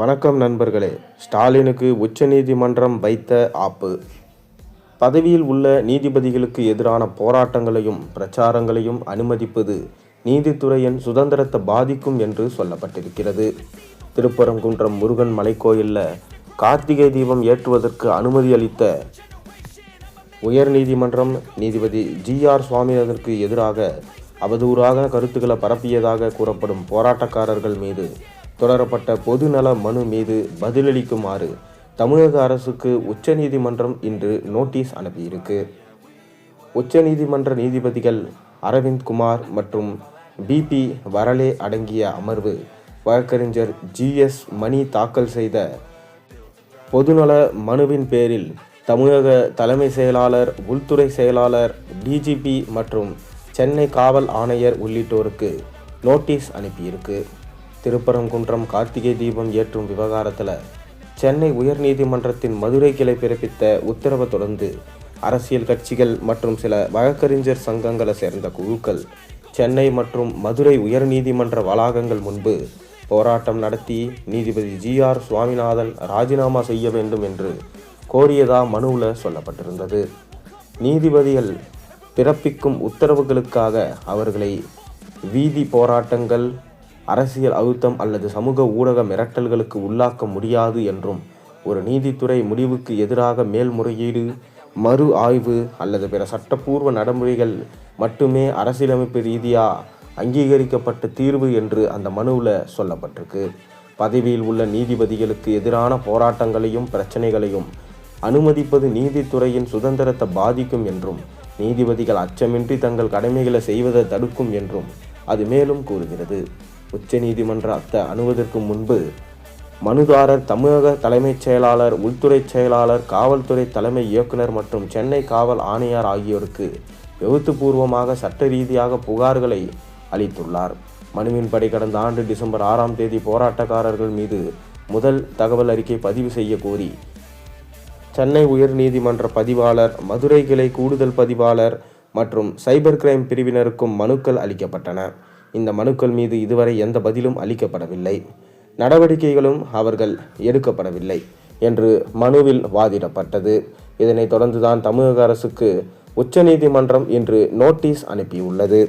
வணக்கம் நண்பர்களே. ஸ்டாலினுக்கு உச்சநீதிமன்றம் வைத்த ஆப்பு. பதவியில் உள்ள நீதிபதிகளுக்கு எதிரான போராட்டங்களையும் பிரச்சாரங்களையும் அனுமதிப்பது நீதித்துறையின் சுதந்திரத்தை பாதிக்கும் என்று சொல்லப்பட்டிருக்கிறது. திருப்பரங்குன்றம் முருகன் மலைக்கோயிலில் கார்த்திகை தீபம் ஏற்றுவதற்கு அனுமதி அளித்த உயர்நீதிமன்றம் நீதிபதி ஜி ஆர் சுவாமிநாதனுக்கு எதிராக அவதூறாக கருத்துக்களை பரப்பியதாக கூறப்படும் போராட்டக்காரர்கள் மீது தொடரப்பட்ட பொதுநல மனு மீது பதிலளிக்குமாறு தமிழக அரசுக்கு உச்சநீதிமன்றம் இன்று நோட்டீஸ் அனுப்பியிருக்கு. உச்சநீதிமன்ற நீதிபதிகள் அரவிந்த் குமார் மற்றும் பிபி வரலே அடங்கிய அமர்வு வழக்கறிஞர் ஜிஎஸ் மணி தாக்கல் செய்த பொதுநல மனுவின் பேரில் தமிழக தலைமை செயலாளர் உள்துறை செயலாளர் டிஜிபி மற்றும் சென்னை காவல் ஆணையர் உள்ளிட்டோருக்கு நோட்டீஸ் அனுப்பியிருக்கு. திருப்பரங்குன்றம் கார்த்திகை தீபம் ஏற்றும் விவகாரத்தில் சென்னை உயர்நீதிமன்றத்தின் மதுரை கிளை பிறப்பித்த உத்தரவை தொடர்ந்து அரசியல் கட்சிகள் மற்றும் சில வழக்கறிஞர் சங்கங்களை சேர்ந்த குழுக்கள் சென்னை மற்றும் மதுரை உயர்நீதிமன்ற வளாகங்கள் முன்பு போராட்டம் நடத்தி நீதிபதி ஜி ஆர் சுவாமிநாதன் ராஜினாமா செய்ய வேண்டும் என்று கோரியதா மனுவில் சொல்லப்பட்டிருந்தது. நீதிபதிகள் பிறப்பிக்கும் உத்தரவுகளுக்காக அவர்களை வீதி போராட்டங்கள் அரசியல் அழுத்தம் அல்லது சமூக ஊடக மிரட்டல்களுக்கு உள்ளாக்க முடியாது என்றும் ஒரு நீதித்துறை முடிவுக்கு எதிராக மேல்முறையீடு மறு ஆய்வு அல்லது பிற சட்டப்பூர்வ நடைமுறைகள் மட்டுமே அரசியலமைப்பு ரீதியாக அங்கீகரிக்கப்பட்ட தீர்வு என்று அந்த மனுவில் சொல்லப்பட்டிருக்கு. பதவியில் உள்ள நீதிபதிகளுக்கு எதிரான போராட்டங்களையும் பிரச்சனைகளையும் அனுமதிப்பது நீதித்துறையின் சுதந்திரத்தை பாதிக்கும் என்றும் நீதிபதிகள் அச்சமின்றி தங்கள் கடமைகளை செய்வதை தடுக்கும் என்றும் அது மேலும் கூறுகிறது. உச்சநீதிமன்ற அத்தை அணுவதற்கு முன்பு மனுதாரர் தமிழக தலைமைச் செயலாளர் உள்துறை செயலாளர் காவல்துறை தலைமை இயக்குனர் மற்றும் சென்னை காவல் ஆணையர் ஆகியோருக்கு எழுத்துப்பூர்வமாக சட்ட ரீதியாக புகார்களை அளித்துள்ளார். மனுவின்படி கடந்த ஆண்டு டிசம்பர் ஆறாம் தேதி போராட்டக்காரர்கள் மீது முதல் தகவல் அறிக்கை பதிவு செய்ய கோரி சென்னை உயர்நீதிமன்ற பதிவாளர் மதுரை கிளை கூடுதல் பதிவாளர் மற்றும் சைபர் கிரைம் பிரிவினருக்கும் மனுக்கள் அளிக்கப்பட்டன. இந்த மனுக்கள் மீது இதுவரை எந்த பதிலும் அளிக்கப்படவில்லை. நடவடிக்கைகளும் அவர்கள் எடுக்கப்படவில்லை என்று மனுவில் வாதிடப்பட்டது. இதனைத் தொடர்ந்துதான் தமிழக அரசுக்கு உச்சநீதிமன்றம் இன்று நோட்டீஸ் அனுப்பியுள்ளது.